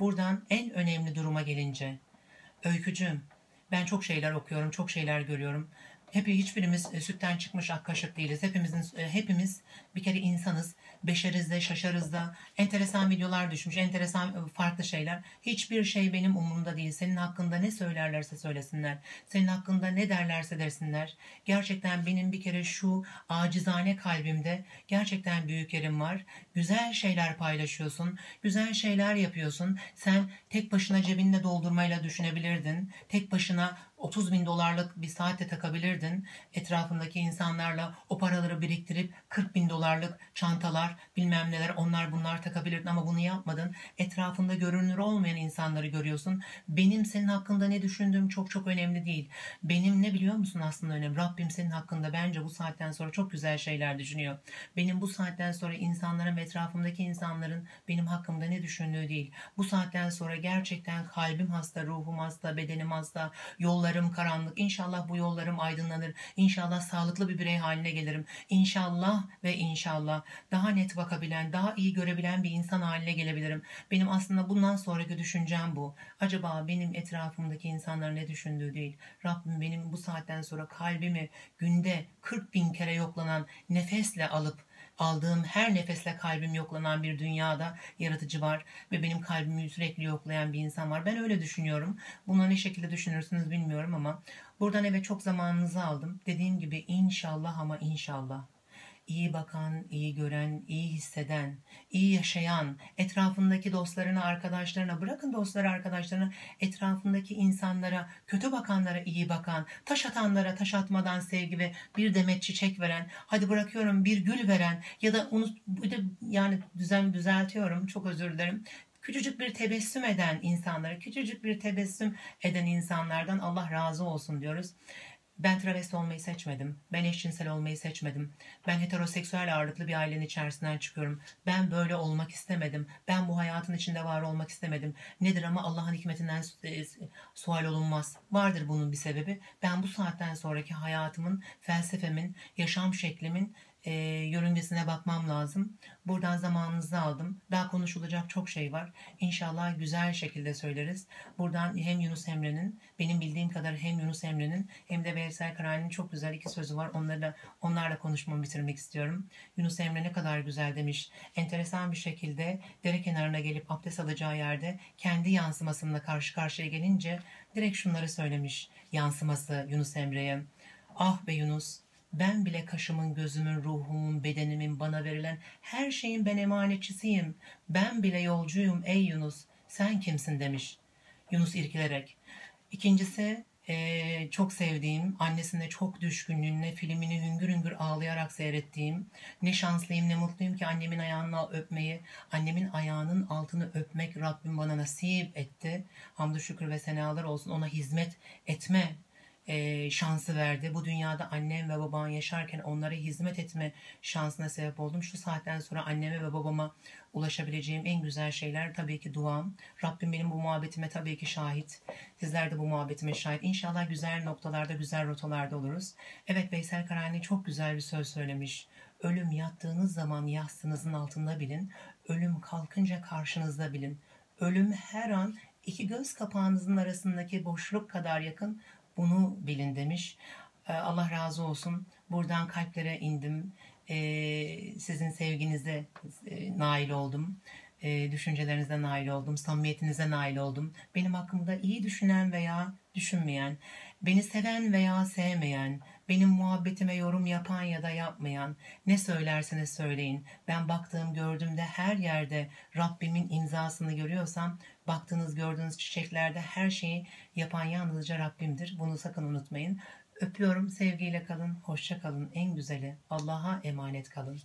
Buradan en önemli duruma gelince öykücüm ben çok şeyler okuyorum, çok şeyler görüyorum. Hep hiçbirimiz e, sütten çıkmış ak kaşık değiliz. Hepimizin e, hepimiz bir kere insanız. Beşeriz de, şaşarız da. Enteresan videolar düşmüş, enteresan e, farklı şeyler. Hiçbir şey benim umurumda değil. Senin hakkında ne söylerlerse söylesinler. Senin hakkında ne derlerse dersinler. Gerçekten benim bir kere şu acizane kalbimde gerçekten büyük yerim var. Güzel şeyler paylaşıyorsun. Güzel şeyler yapıyorsun. Sen tek başına cebinde doldurmayla düşünebilirdin. Tek başına 30 bin dolarlık bir saatte takabilirdin. Etrafındaki insanlarla o paraları biriktirip 40 bin dolarlık çantalar bilmem neler onlar bunlar takabilirdin ama bunu yapmadın. Etrafında görünür olmayan insanları görüyorsun. Benim senin hakkında ne düşündüğüm çok çok önemli değil. Benim ne biliyor musun aslında önemli? Rabbim senin hakkında bence bu saatten sonra çok güzel şeyler düşünüyor. Benim bu saatten sonra insanların ve etrafımdaki insanların benim hakkımda ne düşündüğü değil. Bu saatten sonra gerçekten kalbim hasta, ruhum hasta, bedenim hasta, yollarım karanlık. İnşallah bu yollarım aydınlanır. İnşallah sağlıklı bir birey haline gelirim. İnşallah ve inşallah daha net bakabilen, daha iyi görebilen bir insan haline gelebilirim. Benim aslında bundan sonraki düşüncem bu. Acaba benim etrafımdaki insanlar ne düşündüğü değil. Rabbim benim bu saatten sonra kalbimi günde 40 bin kere yoklanan nefesle alıp aldığım her nefesle kalbim yoklanan bir dünyada yaratıcı var ve benim kalbimi sürekli yoklayan bir insan var. Ben öyle düşünüyorum. Buna ne şekilde düşünürsünüz bilmiyorum ama buradan eve çok zamanınızı aldım. Dediğim gibi inşallah ama inşallah iyi bakan, iyi gören, iyi hisseden, iyi yaşayan, etrafındaki dostlarına, arkadaşlarına, bırakın dostları, arkadaşlarına, etrafındaki insanlara, kötü bakanlara iyi bakan, taş atanlara taş atmadan sevgi ve bir demet çiçek veren, hadi bırakıyorum bir gül veren ya da unut, yani düzen düzeltiyorum, çok özür dilerim küçücük bir tebessüm eden insanlara, küçücük bir tebessüm eden insanlardan Allah razı olsun diyoruz. Ben travesti olmayı seçmedim. Ben eşcinsel olmayı seçmedim. Ben heteroseksüel ağırlıklı bir ailenin içerisinden çıkıyorum. Ben böyle olmak istemedim. Ben bu hayatın içinde var olmak istemedim. Nedir ama Allah'ın hikmetinden e, sual olunmaz. Vardır bunun bir sebebi. Ben bu saatten sonraki hayatımın, felsefemin, yaşam şeklimin e, yörüngesine bakmam lazım. Buradan zamanınızı aldım. Daha konuşulacak çok şey var. İnşallah güzel şekilde söyleriz. Buradan hem Yunus Emre'nin, benim bildiğim kadar hem Yunus Emre'nin hem de Veysel Karani'nin çok güzel iki sözü var. Onlarla, onlarla konuşmamı bitirmek istiyorum. Yunus Emre ne kadar güzel demiş. Enteresan bir şekilde dere kenarına gelip abdest alacağı yerde kendi yansımasıyla karşı karşıya gelince direkt şunları söylemiş yansıması Yunus Emre'ye. Ah be Yunus, ben bile kaşımın, gözümün, ruhumun, bedenimin bana verilen her şeyin ben emanetçisiyim. Ben bile yolcuyum ey Yunus. Sen kimsin demiş. Yunus irkilerek. İkincisi ee, çok sevdiğim, annesine çok düşkünlüğüne filmini hüngür hüngür ağlayarak seyrettiğim, ne şanslıyım ne mutluyum ki annemin ayağını öpmeyi, annemin ayağının altını öpmek Rabbim bana nasip etti. Hamdü şükür ve senalar olsun ona hizmet etme e, şansı verdi. Bu dünyada annem ve babam yaşarken onlara hizmet etme şansına sebep oldum. Şu saatten sonra anneme ve babama ulaşabileceğim en güzel şeyler tabii ki duam. Rabbim benim bu muhabbetime tabii ki şahit. Sizler de bu muhabbetime şahit. İnşallah güzel noktalarda, güzel rotalarda oluruz. Evet Veysel Karani çok güzel bir söz söylemiş. Ölüm yattığınız zaman yastığınızın altında bilin. Ölüm kalkınca karşınızda bilin. Ölüm her an iki göz kapağınızın arasındaki boşluk kadar yakın bunu bilin demiş. Ee, Allah razı olsun. Buradan kalplere indim. Ee, sizin sevginize e, nail oldum. Ee, düşüncelerinize nail oldum. Samimiyetinize nail oldum. Benim hakkımda iyi düşünen veya düşünmeyen, beni seven veya sevmeyen, benim muhabbetime yorum yapan ya da yapmayan, ne söylerseniz söyleyin. Ben baktığım gördüğümde her yerde Rabbimin imzasını görüyorsam, baktığınız gördüğünüz çiçeklerde her şeyi yapan yalnızca Rabbimdir. Bunu sakın unutmayın. Öpüyorum, sevgiyle kalın, hoşça kalın. En güzeli Allah'a emanet kalın.